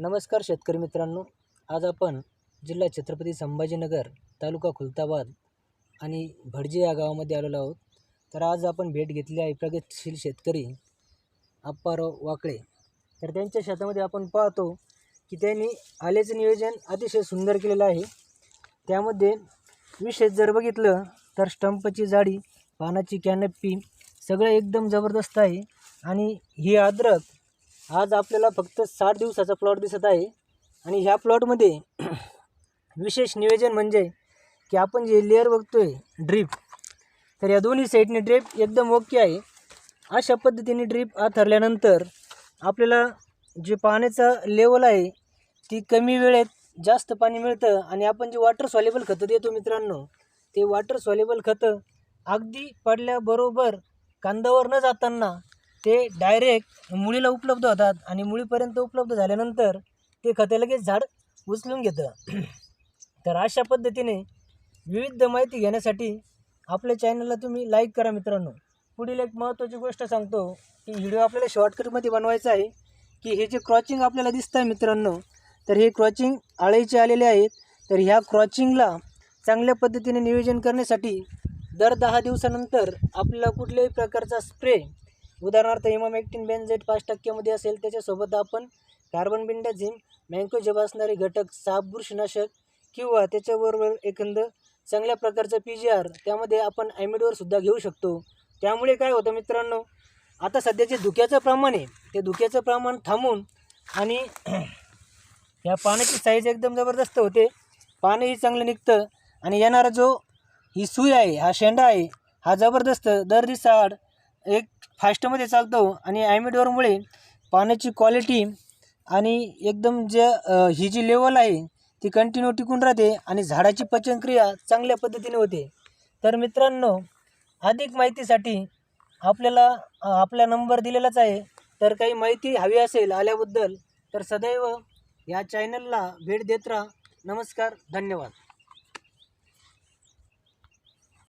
नमस्कार शेतकरी मित्रांनो. आज आपण जिल्हा छत्रपती संभाजीनगर तालुका खुलताबाद आणि भडजे या गावामध्ये आलेलो आहोत. तर आज आपण भेट घेतली आहे प्रगतशील शेतकरी अप्पाराव वाकळे. तर त्यांच्या शेतामध्ये आपण पाहतो की त्यांनी आल्याचं नियोजन अतिशय सुंदर केलेलं आहे. त्यामध्ये विशेष जर बघितलं तर स्टंपची जाडी पानाची कॅनपी सगळं एकदम जबरदस्त आहे. आणि ही अद्रक आज आपल्याला फक्त साठ दिवसाचा प्लॉट दिसत आहे. आणि ह्या प्लॉटमध्ये विशेष नियोजन म्हणजे की आपण जे लेअर बघतो आहे ड्रीप तर या दोन्ही साईडने ड्रीप एकदम ओके आहे. अशा पद्धतीने ड्रीप आथरल्यानंतर आपल्याला जे पाण्याचं लेवल आहे ती कमी वेळेत जास्त पाणी मिळतं. आणि आपण जे वॉटर सॉलेबल खतं देतो मित्रांनो ते वॉटर सॉलेबल खतं अगदी पडल्याबरोबर कांदावर न जाताना ते डायरेक्ट मुळीला उपलब्ध होतात आणि मुळीपर्यंत उपलब्ध झाल्यानंतर ते खते लगेच झाड उचलून घेतं. तर अशा पद्धतीने विविध माहिती घेण्यासाठी आपल्या चॅनलला तुम्ही लाईक करा मित्रांनो. पुढील एक महत्त्वाची गोष्ट सांगतो की व्हिडिओ आपल्याला शॉर्टकटमध्ये बनवायचा आहे की हे जे क्रॉचिंग आपल्याला दिसतं आहे मित्रांनो तर हे क्रॉचिंग आळीचे आलेले आहेत. तर ह्या क्रॉचिंगला चांगल्या पद्धतीने नियोजन करण्यासाठी दर दहा दिवसानंतर आपल्याला कुठल्याही प्रकारचा स्प्रे उदाहरणार्थ इमामॅक्टिन बेनझेट पाच टक्क्यामध्ये असेल त्याच्यासोबत आपण कार्बन बिंडाझिम मँकोजेब असणारे घटक साप बुरशीनाशक किंवा त्याच्याबरोबर एखादं चांगल्या प्रकारचं पी जी आर त्यामध्ये आपण ॲमिडवर सुद्धा घेऊ शकतो. त्यामुळे काय होतं मित्रांनो आता सध्या जे धुक्याचं प्रमाण आहे. ते धुक्याचं प्रमाण थांबून आणि या पाण्याची साईज एकदम जबरदस्त होते. पाणीही चांगलं निघतं आणि येणारा जो ही सुई आहे हा शेंडा आहे हा जबरदस्त दर दिवसाआड एक फास्टमध्ये चालतो आणि ॲमिडवरमुळे पाण्याची क्वालिटी आणि एकदम जे ही जी लेवल आहे ती कंटिन्यू टिकून राहते आणि झाडाची पचनक्रिया चांगल्या पद्धतीने होते. तर मित्रांनो अधिक माहितीसाठी आपल्याला आपला नंबर दिलेलाच आहे. तर काही माहिती हवी असेल आल्याबद्दल तर सदैव या चॅनलला भेट देत राहा. नमस्कार धन्यवाद.